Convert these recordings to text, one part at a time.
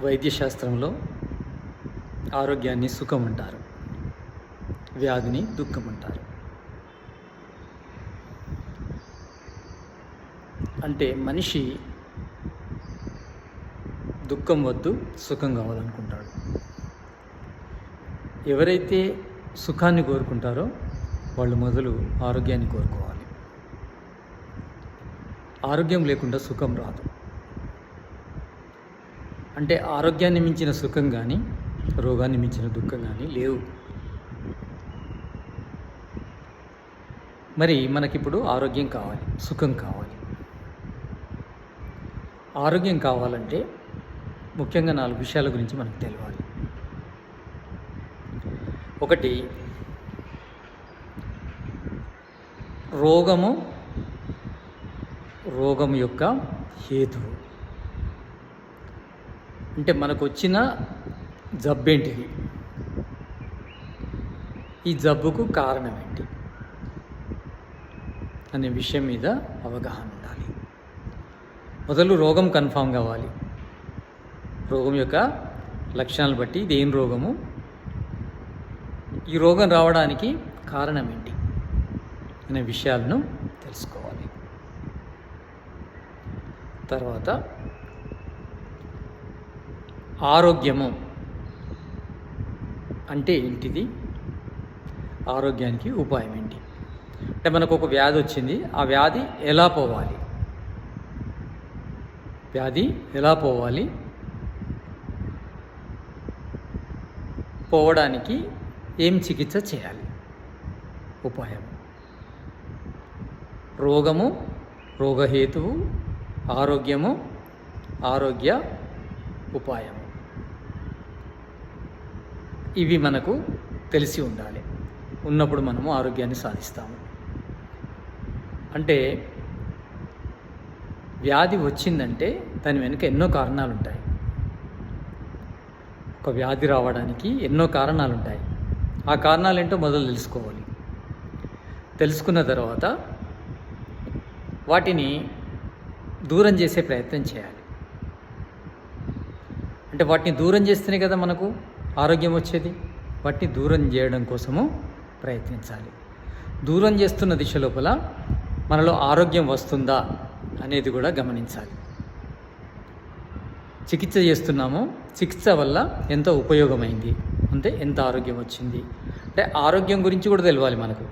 వైద్యశాస్త్రంలో ఆరోగ్యాన్ని సుఖం అంటారు వ్యాధిని దుఃఖం అంటారు అంటే మనిషి దుఃఖం వద్దు సుఖం కావాలనుకుంటాడు. ఎవరైతే సుఖాన్ని కోరుకుంటారో వాళ్ళు మొదలు ఆరోగ్యాన్ని కోరుకోవాలి. ఆరోగ్యం లేకుండా సుఖం రాదు. అంటే ఆరోగ్యాన్ని మించిన సుఖం కానీ రోగాన్ని మించిన దుఃఖం కానీ లేవు. మరి మనకిప్పుడు ఆరోగ్యం కావాలి సుఖం కావాలి. ఆరోగ్యం కావాలంటే ముఖ్యంగా నాలుగు విషయాల గురించి మనకు తెలియాలి ఒకటి రోగము రోగం యొక్క హేతువు. అంటే మనకు వచ్చిన జబ్బేంటిది? ఈ జబ్బుకు కారణం ఏంటి అనే విషయం మీద అవగాహన ఉండాలి. మొదలు రోగం కన్ఫామ్ కావాలి. రోగం యొక్క లక్షణాలు బట్టి ఇది ఏం రోగము? ఈ రోగం రావడానికి కారణం ఏంటి అనే విషయాలను తెలుసుకోవాలి. తర్వాత ఆరోగ్యము అంటే ఏంటిది? ఆరోగ్యానికి ఉపాయం ఏంటి? అంటే మనకు ఒక వ్యాధి వచ్చింది. ఆ వ్యాధి ఎలా పోవాలి? వ్యాధి ఎలా పోవాలి? పోవడానికి ఏం చికిత్స చేయాలి? ఉపాయం. రోగము రోగహేతువు ఆరోగ్యము ఆరోగ్య ఉపాయం. ఇవి మనకు తెలిసి ఉండాలి. ఉన్నప్పుడు మనము ఆరోగ్యాన్ని సాధిస్తాము. అంటే వ్యాధి వచ్చిందంటే దాని వెనుక ఎన్నో కారణాలు ఉంటాయి ఒక వ్యాధి రావడానికి ఎన్నో కారణాలు ఉంటాయి ఆ కారణాలు ఏంటో మొదలు తెలుసుకోవాలి. తెలుసుకున్న తర్వాత వాటిని దూరం చేసే ప్రయత్నం చేయాలి. అంటే వాటిని దూరం చేస్తేనే కదా మనకు ఆరోగ్యం వచ్చేది. వాటిని దూరం చేయడం కోసము ప్రయత్నించాలి. దూరం చేస్తున్న దిశ లోపల మనలో ఆరోగ్యం వస్తుందా అనేది కూడా గమనించాలి. చికిత్స చేస్తున్నాము. చికిత్స వల్ల ఎంతో ఉపయోగమైంది. అంటే ఎంత ఆరోగ్యం వచ్చింది. అంటే ఆరోగ్యం గురించి కూడా తెలవాలి మనకు.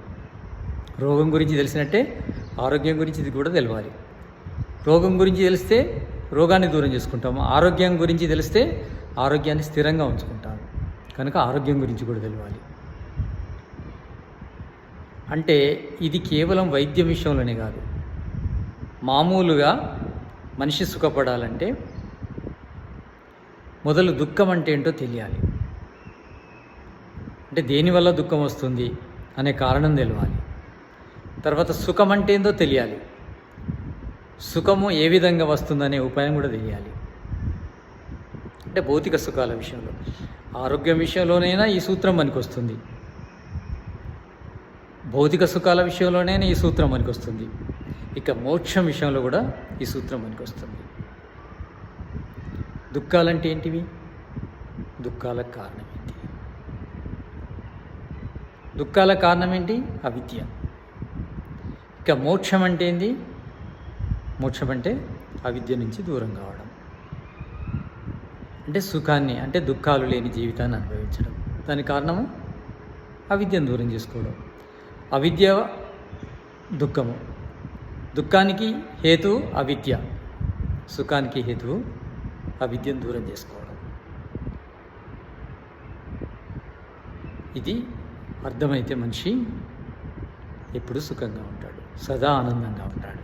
రోగం గురించి తెలిసినట్టే ఆరోగ్యం గురించి ఇది కూడా తెలవాలి. రోగం గురించి తెలిస్తే రోగాన్ని దూరం చేసుకుంటాము. ఆరోగ్యం గురించి తెలిస్తే ఆరోగ్యాన్ని స్థిరంగా ఉంచుకుంటాము. కనుక ఆరోగ్యం గురించి కూడా తెలియాలి అంటే ఇది కేవలం వైద్యం విషయంలోనే కాదు. మామూలుగా మనిషి సుఖపడాలంటే మొదలు దుఃఖం అంటే ఏంటో తెలియాలి. అంటే దేనివల్ల దుఃఖం వస్తుంది అనే కారణం తెలియాలి తర్వాత సుఖం అంటే ఏందో తెలియాలి. సుఖము ఏ విధంగా వస్తుందనే ఉపాయం కూడా తెలియాలి. అంటే భౌతిక సుఖాల విషయంలో. ఆరోగ్యం విషయంలోనైనా ఈ సూత్రం పనికొస్తుంది. భౌతిక సుఖాల విషయంలోనైనా ఈ సూత్రం పనికొస్తుంది. వస్తుంది ఇక మోక్షం విషయంలో కూడా ఈ సూత్రం పనికొస్తుంది. వస్తుంది దుఃఖాలంటే ఏంటివి? దుఃఖాలకు కారణం ఏంటి? దుఃఖాల కారణం ఏంటి? అవిద్య. ఇక మోక్షం అంటే ఏంది? మోక్షం అంటే అవిద్య నుంచి దూరం కావడం. అంటే సుఖాన్ని అంటే దుఃఖాలు లేని జీవితాన్ని అనుభవించడం. దానికి కారణము? అవిద్యను దూరం చేసుకోవడం. అవిద్య దుఃఖము. దుఃఖానికి హేతు అవిద్య. సుఖానికి హేతువు అవిద్యను దూరం చేసుకోవడం. ఇది అర్థమైతే మనిషి ఎప్పుడు సుఖంగా ఉంటాడు. సదా ఆనందంగా ఉంటాడు.